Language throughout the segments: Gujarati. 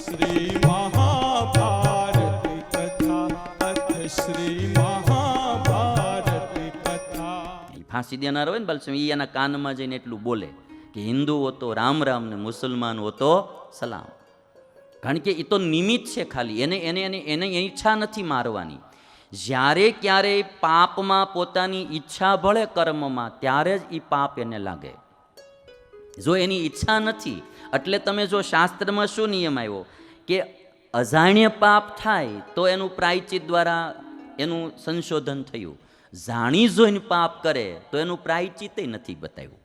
શ્રી મહાભારત કથા અથ શ્રી મહાભારત ફાંસી દેનાર હોય ને બાલસ્વામી એ એના કાનમાં જઈને એટલું બોલે કે હિન્દુ હોતો, રામ રામ ને મુસલમાન હોતો, સલામ. કારણ કે એ તો નિમિત્ત છે ખાલી, એને એને એને એને ઈચ્છા નથી મારવાની. જ્યારે ક્યારેય પાપમાં પોતાની ઈચ્છા ભળે કર્મમાં, ત્યારે જ એ પાપ એને લાગે. જો એની ઈચ્છા નથી, એટલે તમે જો શાસ્ત્રમાં શું નિયમ આવ્યો કે અજાણ્ય પાપ થાય તો એનું પ્રાયચિત દ્વારા એનું સંશોધન થયું. જાણી જોઈને પાપ કરે તો એનું પ્રાયચિત નથી બતાવ્યું.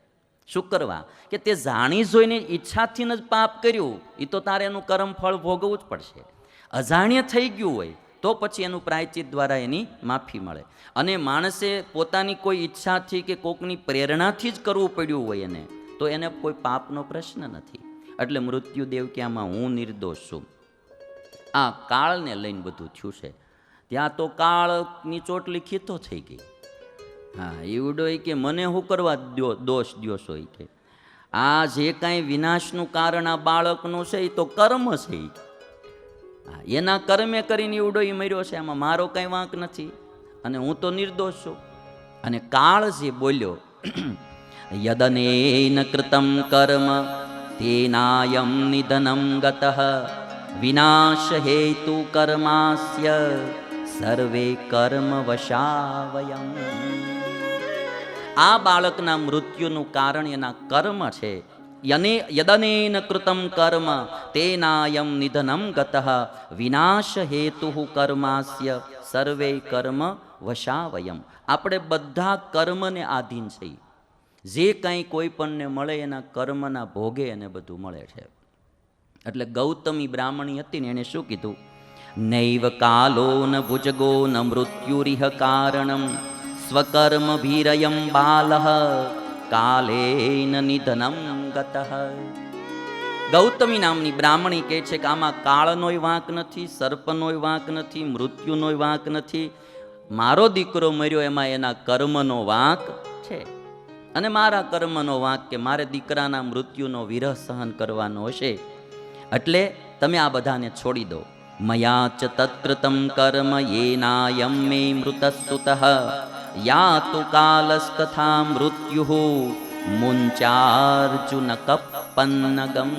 શું કરવા? કે તે જાણી જોઈને ઈચ્છાથી જ પાપ કર્યું એ તો તારે એનું કર્મ ફળ ભોગવવું જ પડશે. અજાણ્ય થઈ ગયું હોય તો પછી એનું પ્રાયચિત દ્વારા એની માફી મળે. અને માણસે પોતાની કોઈ ઈચ્છાથી કે કોકની પ્રેરણાથી જ કરવું પડ્યું હોય એને તો એને કોઈ પાપનો પ્રશ્ન નથી. એટલે મૃત્યુદેવ કે આમાં હું નિર્દોષ છું. આ કાળને લઈને બધું થયું છે. ત્યાં તો કાળની ચોટલી ખીતો થઈ ગઈ. હા એવડો કે મને શું કરવા દ્યો, દોષ દિવસ હોય કે. આ જે કાંઈ વિનાશનું કારણ આ બાળકનું છે એ તો કર્મ છે એના કર્મે કરીને એવડો એ મર્યો છે, આમાં મારો કાંઈ વાંક નથી. અને હું તો નિર્દોષ છું. અને કાળ જે બોલ્યો યદનેન કૃતમ કર્મ તેનાયમ નિધનમ ગત વિનાશ હેતુ કર્માસ્ય સર્વે કર્મ વશાવયમ આ બાળકના મૃત્યુનું કારણ એના કર્મ છે યને યદનેન કૃતમ કર્મ તેનાયમ નિધનમ ગત વિનાશ હેતુ કર્માસ્ય સર્વે કર્મ વશાવયમ આપણે બધા કર્મને આધીન છીએ જે કાંઈ કોઈ પણને મળે એના કર્મના ભોગે એને બધું મળે છે. એટલે ગૌતમી બ્રાહ્મણી હતી ને એણે શું કીધું? નૈવ કાલો ન ભુજગો ન મૃત્યુરિહ કારણમ, સ્વકર્મ ભીરયમ બાલ કાલેન નિધનમ ગતઃ. ગૌતમી નામની બ્રાહ્મણી કહે છે કે આમાં કાળનોય વાંક નથી, સર્પનોય વાંક નથી, મૃત્યુનોય વાંક નથી. મારો દીકરો મર્યો એમાં એના કર્મનો વાંક છે. અને મારા કર્મનો વાંક કે મારે દીકરાના મૃત્યુનો વિરહ સહન કરવાનો હશે. એટલે તમે આ બધાને છોડી દો. મયા ચ તત્કૃતમ કર્મ યેનાયમ મે મૃતસ્તુત યાતુ કાલસ્તથા મૃત્યુ મુંચાર્જુન કપન્નગમ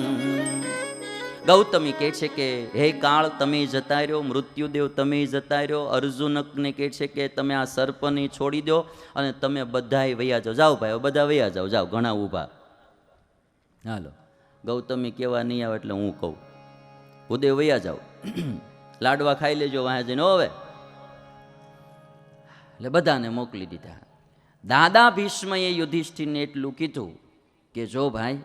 ગૌતમી કહે છે કે, હે કાળ, તમે જતા રહ્યો, મૃત્યુદેવ તમે જતા રહ્યો, અર્જુનકને કહે છે કે, તમે આ સર્પને છોડી દો અને તમે બધાય વયા જાઓ. જાઓ ભાઈ બધા વયા જાઓ જાઓ, ઘણા ઊભા. હાલો. ગૌતમી કહેવા નહીં આવે એટલે હું કહું. ઉદય વયા જાઓ. લાડવા ખાઈ લેજો, વાંહે જઈને હવે. એટલે બધાને મોકલી દીધા. દાદા ભીષ્મએ યુધિષ્ઠિરને એટલું કીધું કે, જો ભાઈ,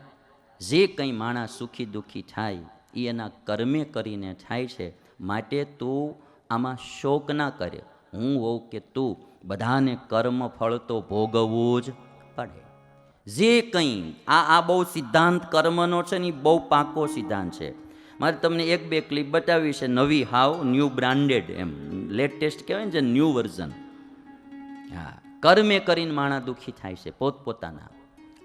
જે કંઈ માણસ સુખી દુઃખી થાય એ એના કર્મે કરીને થાય છે, માટે તું આમાં શોક ના કરે. હું હોઉં કે તું બધાને કર્મ ફળ તો ભોગવવું જ પડે. જે કંઈ આ આ બહુ સિદ્ધાંત કર્મનો છે ને એ બહુ પાકો સિદ્ધાંત છે. મારે તમને એક બે ક્લિપ બતાવી છે, નવી હાવ ન્યૂ બ્રાન્ડેડ એમ લેટેસ્ટ કહેવાય ને જે ન્યૂ વર્ઝન હા, કર્મે કરીને માણા દુઃખી થાય છે, પોતપોતાના.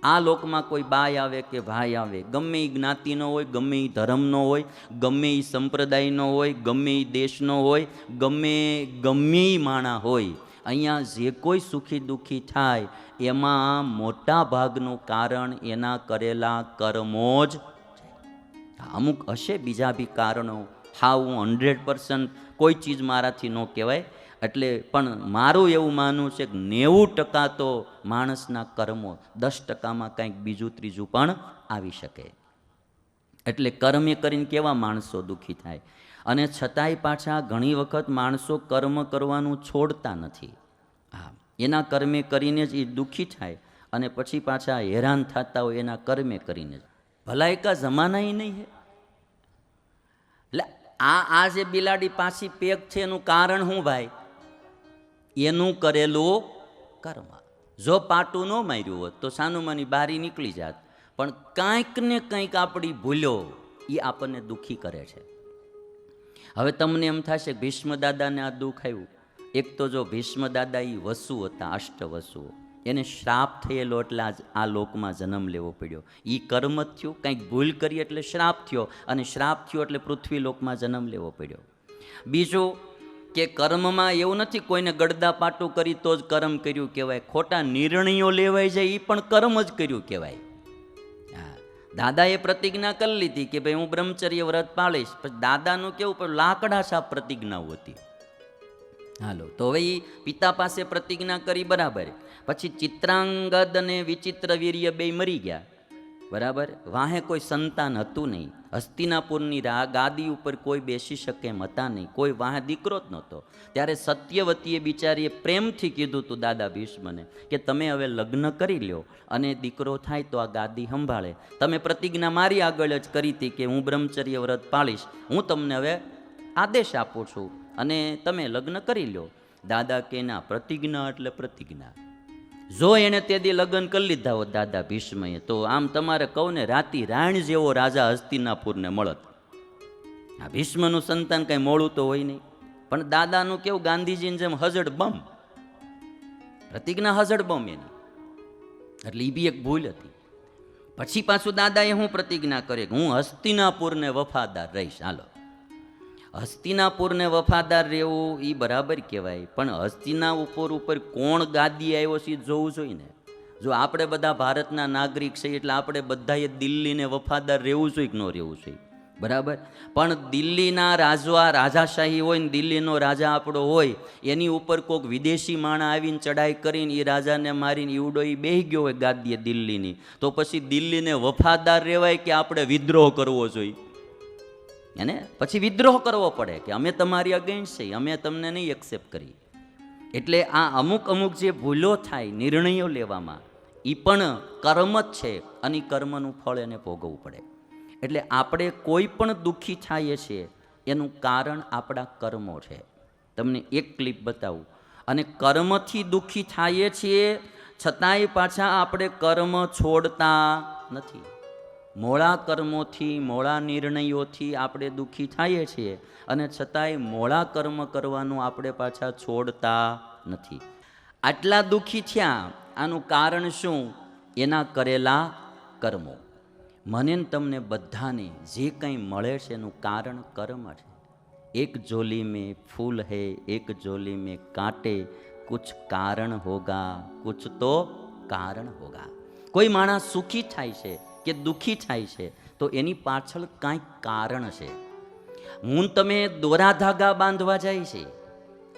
આ લોકમાં કોઈ બાય આવે કે ભાઈ આવે, ગમે એ જ્ઞાતિનો હોય, ગમે એ ધર્મનો હોય, ગમે એ સંપ્રદાયનો હોય, ગમે એ દેશનો હોય, ગમે ગમે માણા હોય, અહીંયા જે કોઈ સુખી દુઃખી થાય, એમાં મોટા ભાગનું કારણ એના કરેલા કર્મો જ અમુક હશે બીજા બી કારણો. હા, હું હંડ્રેડ પર્સન્ટ કોઈ ચીજ મારાથી ન કહેવાય એટલે પણ મારું એવું માનવું છે કે નેવું ટકા તો માણસના કર્મો, દસ ટકામાં કંઈક બીજું, ત્રીજું પણ આવી શકે. એટલે કર્મે કરીને કેવા માણસો દુઃખી થાય? અને છતાંય પાછા ઘણી વખત માણસો કર્મ કરવાનું છોડતા નથી. હા, એના કર્મે કરીને જ એ દુઃખી થાય અને પછી પાછા હેરાન થતા હોય એના કર્મે કરીને જ. ભલા એકા જમાના નહીં હે. એટલે આ આ જે બિલાડી પાછી પેક છે એનું કારણ શું ભાઈ? એનું કરેલું કર્મ. જો પાટું ન માર્યું હોત, તો સાનુમાની બારી નીકળી જાત. પણ કાંઈક ને કંઈક આપણી ભૂલો એ આપણને દુઃખી કરે છે. હવે તમને એમ થશે ભીષ્મ દાદાને આ દુઃખ આવ્યું. એક તો જો ભીષ્મ દાદા એ વસુ હતા અષ્ટ વસુઓ એને શ્રાપ થયેલો એટલે આજ આ લોકમાં જન્મ લેવો પડ્યો. એ કર્મ થયું, કંઈક ભૂલ કરી એટલે શ્રાપ થયો. અને શ્રાપ થયો એટલે પૃથ્વી લોકમાં જન્મ લેવો પડ્યો. બીજું કે કર્મમાં એવું નથી, કોઈને ગડદા પાટું કરી તો જ કર્મ કર્યું કહેવાય. ખોટા નિર્ણયો લેવાય છે એ પણ કર્મ જ કર્યું કહેવાય. હા. દાદાએ પ્રતિજ્ઞા કરી લીધી કે ભાઈ હું બ્રહ્મચર્ય વ્રત પાળીશ. પછી દાદાનું કેવું, પણ લાકડા સાપ પ્રતિજ્ઞાઓ હતી. હાલો, તો હવે એ પિતા પાસે પ્રતિજ્ઞા કરી બરાબર. પછી ચિત્રાંગદ અને વિચિત્ર વીર્ય બે મરી ગયા. બરાબર? વાહે કોઈ સંતાન હતું નહીં. હસ્તિનાપુરની રા, ગાદી ઉપર કોઈ બેસી શકે એમ હતા નહીં. કોઈ વાહે દીકરો જ નહોતો. ત્યારે સત્યવતીએ બિચારીએ પ્રેમથી કીધું તું, દાદા ભીષ્મને, કે તમે હવે લગ્ન કરી લ્યો અને દીકરો થાય તો આ ગાદી સંભાળે. તમે પ્રતિજ્ઞા મારી આગળ જ કરી હતી કે હું બ્રહ્મચર્ય વ્રત પાળીશ. હું તમને હવે આદેશ આપું છું અને તમે લગ્ન કરી લ્યો. દાદા કે, ના, પ્રતિજ્ઞા એટલે પ્રતિજ્ઞા. જો એણે તે દી લગ્ન કરી લીધા હોત દાદા ભીષ્મએ, તો આમ તમારે કહું ને રાતી રાણ જેવો રાજા હસ્તિનાપુરને મળત. આ ભીષ્મનું સંતાન કંઈ મોડું તો હોય નહીં, પણ દાદાનું કેવું ગાંધીજીને જેમ હજડ બમ. પ્રતિજ્ઞા હજડ બમ એની. એટલે એ બી એક ભૂલ હતી. પછી પાછું દાદાએ હું પ્રતિજ્ઞા કરી હું હસ્તિનાપુરને વફાદાર રહીશ. હાલો. હસ્તિનાપુરને વફાદાર રહેવું એ બરાબર કહેવાય. પણ હસ્તિના ઉપર ઉપર કોણ ગાદી આવ્યો છે જોવું જોઈએ ને. જો આપણે બધા ભારતના નાગરિક છે એટલે આપણે બધાએ દિલ્હીને વફાદાર રહેવું જોઈએ કે ન રહેવું જોઈએ? બરાબર? પણ દિલ્હીના રાજવા, રાજાશાહી હોય ને દિલ્હીનો રાજા આપણો હોય, એની ઉપર કોઈક વિદેશી માણા આવીને ચડાઈ કરીને એ રાજાને મારીને ઈવડો એ બેહી ગયો હોય ગાદીએ દિલ્હીની. તો પછી દિલ્હીને વફાદાર રહેવાય કે આપણે વિદ્રોહ કરવો જોઈએ? એને પછી વિદ્રોહ કરવો પડે કે અમે તમારી અગેન્સ્ટ છીએ, અમે તમને નહીં એક્સેપ્ટ કરી એટલે આ અમુક અમુક જે ભૂલો થાય, નિર્ણયો લેવામાં એ પણ કર્મ જ છે અને કર્મનું ફળ એને ભોગવવું પડે. એટલે આપણે કોઈ પણ દુઃખી થઈએ છીએ, એનું કારણ આપણા કર્મો છે. તમને એક ક્લિપ બતાવું. અને કર્મથી દુઃખી થઈએ છીએ, છતાંય પાછા આપણે કર્મ છોડતા નથી. મોળા કર્મોથી, મોળા નિર્ણયોથી આપણે દુઃખી થઈએ છીએ અને છતાંય મોળા કર્મ કરવાનું આપણે પાછા છોડતા નથી. આટલા દુઃખી થયા, આનું કારણ શું? એના કરેલા કર્મો. મને તમને બધાને જે કંઈ મળે છે એનું કારણ કર્મ છે. એક જોલી મેં ફૂલ હે, એક જોલી મેં કાંટે, કુછ કારણ હોગા, કુછ તો કારણ હોગા. કોઈ માણસ સુખી થાય છે કે દુઃખી થાય છે, તો એની પાછળ કાંઈક કારણ છે. હું તમે દોરા ધાગા બાંધવા જાય છે.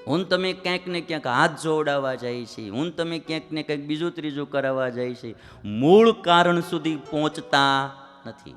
હું તમે ક્યાંક ને ક્યાંક હાથ જોડાવા જાય છે. હું તમે ક્યાંક ને કંઈક બીજું ત્રીજું કરાવવા જાય છે. મૂળ કારણ સુધી પહોંચતા નથી.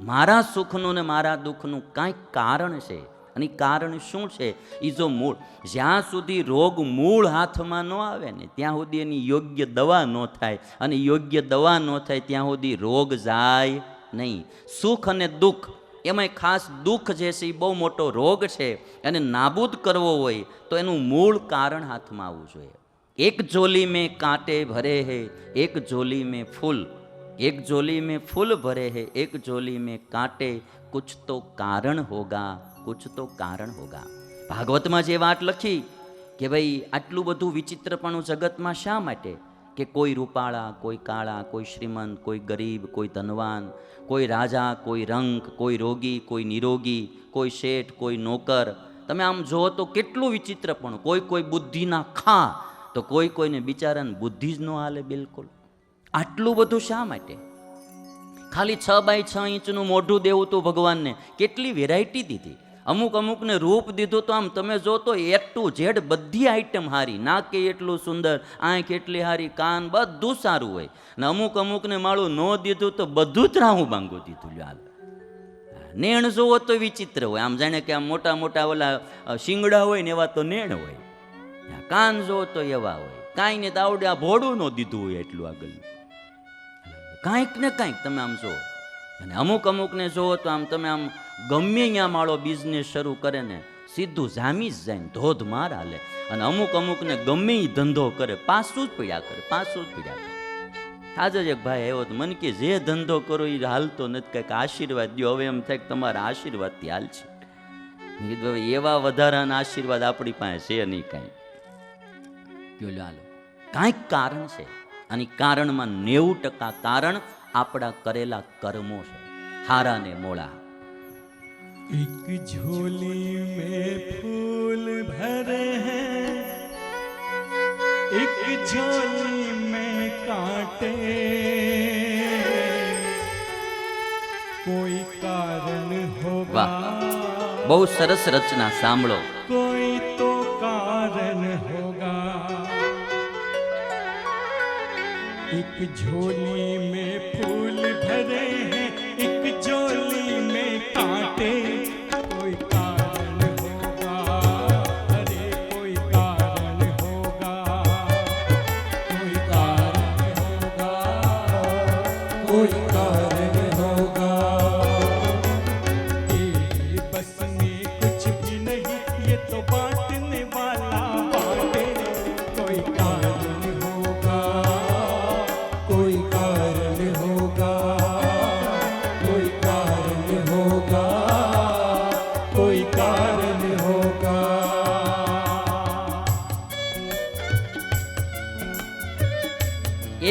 મારા સુખનું ને મારા દુઃખનું કાંઈક કારણ છે. અને કારણ શું છે? એ જો મૂળ, જ્યાં સુધી રોગ મૂળ હાથમાં ન આવે ને, ત્યાં સુધી એની યોગ્ય દવા ન થાય. અને યોગ્ય દવા ન થાય ત્યાં સુધી રોગ જાય નહીં. સુખ અને દુઃખ, એમાંય ખાસ દુઃખ જે છે એ બહુ મોટો રોગ છે. એને નાબૂદ કરવો હોય તો એનું મૂળ કારણ હાથમાં આવવું જોઈએ. એક જોલી મેં કાંટે ભરે હે, એક જોલી મેં ફૂલ, એક જોલી મેં ફૂલ ભરે હે, એક જોલી મેં કાંટે, કુછ તો કારણ હોગા. कुछ तो કારણ હોગા ભાગવતમાં જે વાત લખી કે ભાઈ આટલું બધું વિચિત્રપણું જગતમાં શા માટે કે કોઈ રૂપાળા કોઈ કાળા કોઈ શ્રીમંત કોઈ ગરીબ કોઈ ધનવાન કોઈ રાજા કોઈ રંક કોઈ રોગી કોઈ નિરોગી કોઈ શેઠ કોઈ નોકર તમે આમ જુઓ તો કેટલું વિચિત્રપણું કોઈ કોઈ બુદ્ધિના ખા તો કોઈ કોઈને બિચારાને બુદ્ધિ જ ન હાલે બિલકુલ આટલું બધું શા માટે ખાલી છ બાય છ ઇંચનું મોઢું દેવું તું ભગવાનને કેટલી વેરાયટી દીધી અમુક અમુકને રૂપ દીધું તો આમ તમે જો તો એ ટુ ઝેડ બધી આઈટમ હારી. નાકે એટલું સુંદર, આંખ એટલી હારી, કાન બધું સારું હોય. ને અમુક અમુકને માળું ન દીધું તો બધું જ રાહું બાંગું દીધું હાલ. નેણ જોવો તો વિચિત્ર હોય. આમ જાણે કે આમ મોટા મોટા ઓલા શિંગડા હોય ને એવા તો નેણ હોય. કાન જોવો તો એવા હોય. કાંઈ ને તાવડે આ ભોળું ન દીધું હોય એટલું આગળ કાંઈક ને કાંઈક તમે આમ જુઓ અને અમુક અમુકને જુઓ તો આમ તમે આમ ગમે ત્યાં માળો બિઝનેસ શરૂ કરે ને, સીધું જામી જ જાય ધોધમાર હાલે. અને અમુક અમુકને ગમે એ ધંધો કરે, પાછું જ પીડ્યા કરે, પાછું જ પીડ્યા કરે. આજે જ એક ભાઈ આવ્યો મન કે, જે ધંધો કરો એ હાલતો નથી, કંઈક આશીર્વાદ દો હવે એમ થાય કે તમારા આશીર્વાદથી હાલ છે. એવા વધારાના આશીર્વાદ આપણી પાસે છે નહીં કાંઈ. હાલો. કાંઈક કારણ છે. અને કારણમાં નેવું ટકા કારણ આપણા કરેલા કર્મો છે. હારા ને મોળા एक झोली में फूल भरे हैं एक झोली में कांटे कोई कारण होगा બહુ સરસ રચના સાંભળો कोई तो कारण होगा एक झोली में फूल भरे हैं एक झोली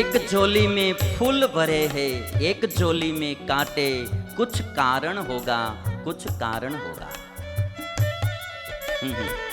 एक झोली में फूल भरे हैं एक झोली में कांटे कुछ कारण होगा कुछ कारण होगा हम्म, हम्म.